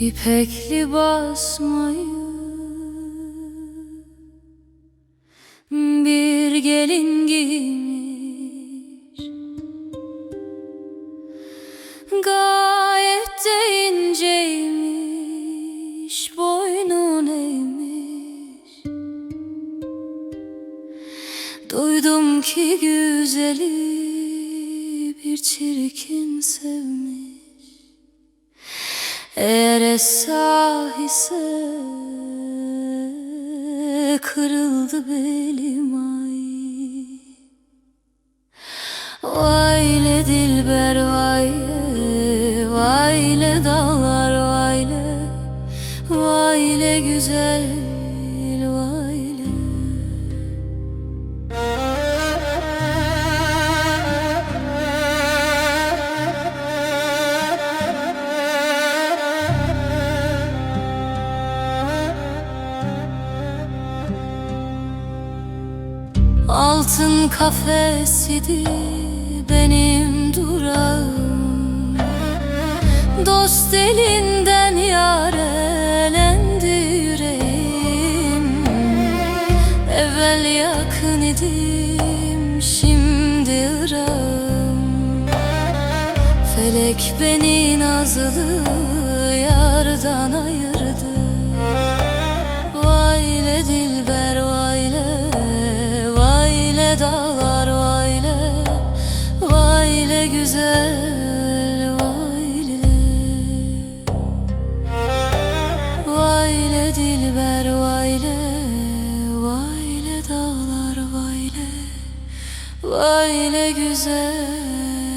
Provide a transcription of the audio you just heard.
İpekli basmayı Bir gelin giymiş. Gayet de inceymiş Boynun eğmiş. Duydum ki güzeli bir çirkin sevmiş Eğer esah kırıldı belim ay. Vay le dilber vay vay le dağlar vay le Vay le güzel Altın kafesidi benim durağım. Dost elinden yar elendi yüreğim. Evvel yakın idim şimdi ırağım. Felek beni nazlı yardan ayırdı Le dağlar vay güzel vay le dilber vay le dağlar vay le Vay le güzel